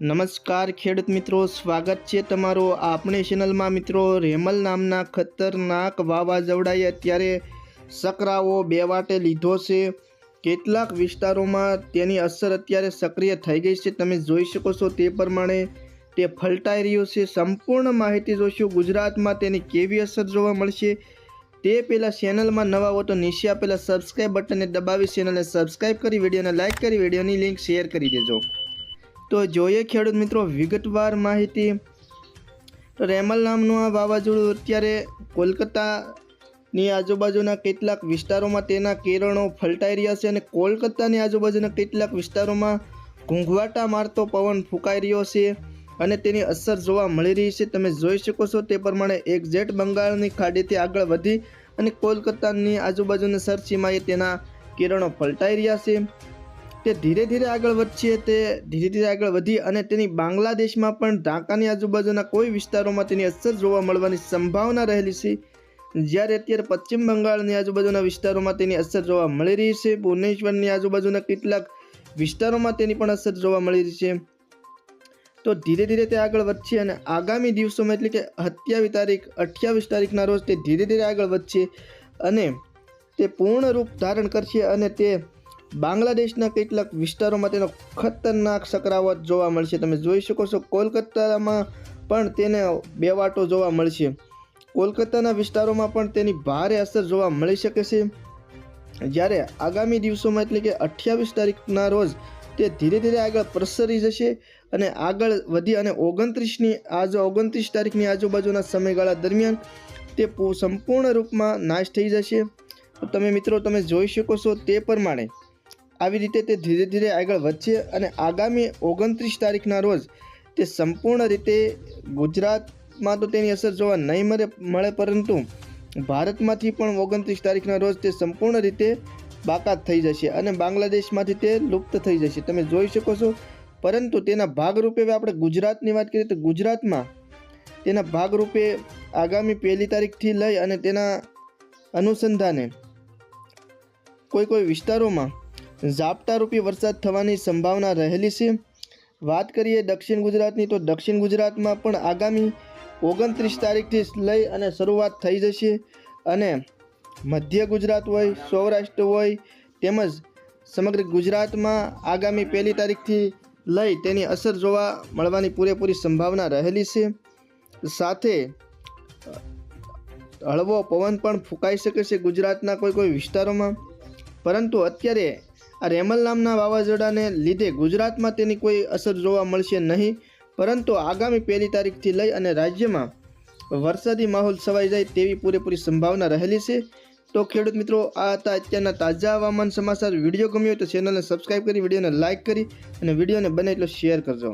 નમસ્કાર ખેડૂત મિત્રો, સ્વાગત છે તમારો આપણી ચેનલમાં મિત્રો, રેમલ નામના ખતરનાક વાવાઝોડાએ અત્યારે સકરાવો બે વાટે લીધો છે. કેટલાક વિસ્તારોમાં તેની અસર અત્યારે સક્રિય થઈ ગઈ છે. તમે જોઈ શકો છો તે પ્રમાણે તે ફલટાઈ રહ્યું છે. સંપૂર્ણ માહિતી જોઈશું. ગુજરાતમાં તેની કેવી અસર જોવા મળશે તે પહેલાં ચેનલમાં નવા હો તો નીચે આપેલા સબસ્ક્રાઈબ બટનને દબાવી ચેનલને સબસ્ક્રાઈબ કરી, વિડીયોને લાઇક કરી, વિડીયોની લિંક શેર કરી દેજો. તો જોઈએ ખેડૂત મિત્રો, વિગતવાર માહિતી. તો રેમલ નામનું આ વાવાઝોડું અત્યારે કોલકાતાની આજુબાજુના કેટલાક વિસ્તારોમાં તેના કિરણો ફલટાઈ રહ્યા છે અને કોલકાતાની આજુબાજુના કેટલાક વિસ્તારોમાં ઘૂંઘવાટા મારતો પવન ફૂંકાઈ રહ્યો છે અને તેની અસર જોવા મળી રહી છે. તમે જોઈ શકો છો તે પ્રમાણે એક્ઝેટ બંગાળની ખાડીથી આગળ વધી અને કોલકાતાની આજુબાજુના સરસીમાએ તેના કિરણો ફલટાઈ રહ્યા છે. તે ધીરે ધીરે આગળ વધશે તે ધીરે ધીરે આગળ વધી અને તેની બાંગ્લાદેશમાં પણ ઢાકાની આજુબાજુના કોઈ વિસ્તારોમાં તેની અસર જોવા મળવાની સંભાવના રહેલી છે. જ્યારે અત્યારે પશ્ચિમ બંગાળની આજુબાજુના વિસ્તારોમાં તેની અસર જોવા મળી રહી છે. ભુવનેશ્વરની આજુબાજુના કેટલાક વિસ્તારોમાં તેની પણ અસર જોવા મળી રહી છે. તો ધીરે ધીરે તે આગળ વધશે અને આગામી દિવસોમાં એટલે કે સત્યાવીસ તારીખ, અઠ્યાવીસ તારીખના રોજ તે ધીરે ધીરે આગળ વધશે અને તે પૂર્ણ રૂપ ધારણ કરશે અને તે બાંગ્લાદેશના કેટલાક વિસ્તારોમાં તેનો ખતરનાક સકરાવત જોવા મળશે. તમે જોઈ શકો છો, કોલકાતામાં પણ તેને બેવાટો જોવા મળશે. કોલકાતાના વિસ્તારોમાં પણ તેની ભારે અસર જોવા મળી શકે છે. જ્યારે આગામી દિવસોમાં, એટલે કે અઠ્યાવીસ તારીખના રોજ, તે ધીરે ધીરે આગળ પ્રસરી જશે અને આગળ વધી અને ઓગણત્રીસની આજ, ઓગણત્રીસ તારીખની આજુબાજુના સમયગાળા દરમિયાન તે સંપૂર્ણ રૂપમાં નાશ થઈ જશે. તમે મિત્રો, તમે જોઈ શકો છો તે પ્રમાણે આવી રીતે તે ધીરે ધીરે આગળ વધશે અને આગામી ઓગણત્રીસ તારીખના રોજ તે સંપૂર્ણ રીતે ગુજરાતમાં તો તેની અસર જોવા નહીં મળે મળે પરંતુ ભારતમાંથી પણ ઓગણત્રીસ તારીખના રોજ તે સંપૂર્ણ રીતે બાકાત થઈ જશે અને બાંગ્લાદેશમાંથી તે લુપ્ત થઈ જશે. તમે જોઈ શકો છો. પરંતુ તેના ભાગરૂપે હવે આપણે ગુજરાતની વાત કરીએ તો ગુજરાતમાં તેના ભાગરૂપે આગામી પહેલી તારીખથી લઈ અને તેના અનુસંધાને કોઈ કોઈ વિસ્તારોમાં ઝાપટારૂપી વરસાદ થવાની સંભાવના રહેલી છે. વાત કરીએ દક્ષિણ ગુજરાતની, તો દક્ષિણ ગુજરાતમાં પણ આગામી ઓગણત્રીસ તારીખથી લઈ અને શરૂઆત થઈ જશે. અને મધ્ય ગુજરાત હોય, સૌરાષ્ટ્ર હોય, તેમજ સમગ્ર ગુજરાતમાં આગામી પહેલી તારીખથી લઈ તેની અસર જોવા મળવાની પૂરેપૂરી સંભાવના રહેલી છે. સાથે હળવો પવન પણ ફૂંકાઈ શકે છે ગુજરાતના કોઈ કોઈ વિસ્તારોમાં. પરંતુ અત્યારે આ રેમલ નામના વાવાઝોડાને લીધે ગુજરાતમાં તેની કોઈ અસર જોવા મળશે નહીં, પરંતુ આગામી પહેલી તારીખથી લઈ અને રાજ્યમાં વરસાદી માહોલ છવાઈ જાય તેવી પૂરેપૂરી સંભાવના રહેલી છે. તો ખેડૂત મિત્રો, આ હતા અત્યારના તાજા હવામાન સમાચાર. વીડિયો ગમ્યો તો ચેનલને સબસ્ક્રાઈબ કરી, વિડીયોને લાઇક કરી અને વિડીયોને બને એટલો શેર કરજો.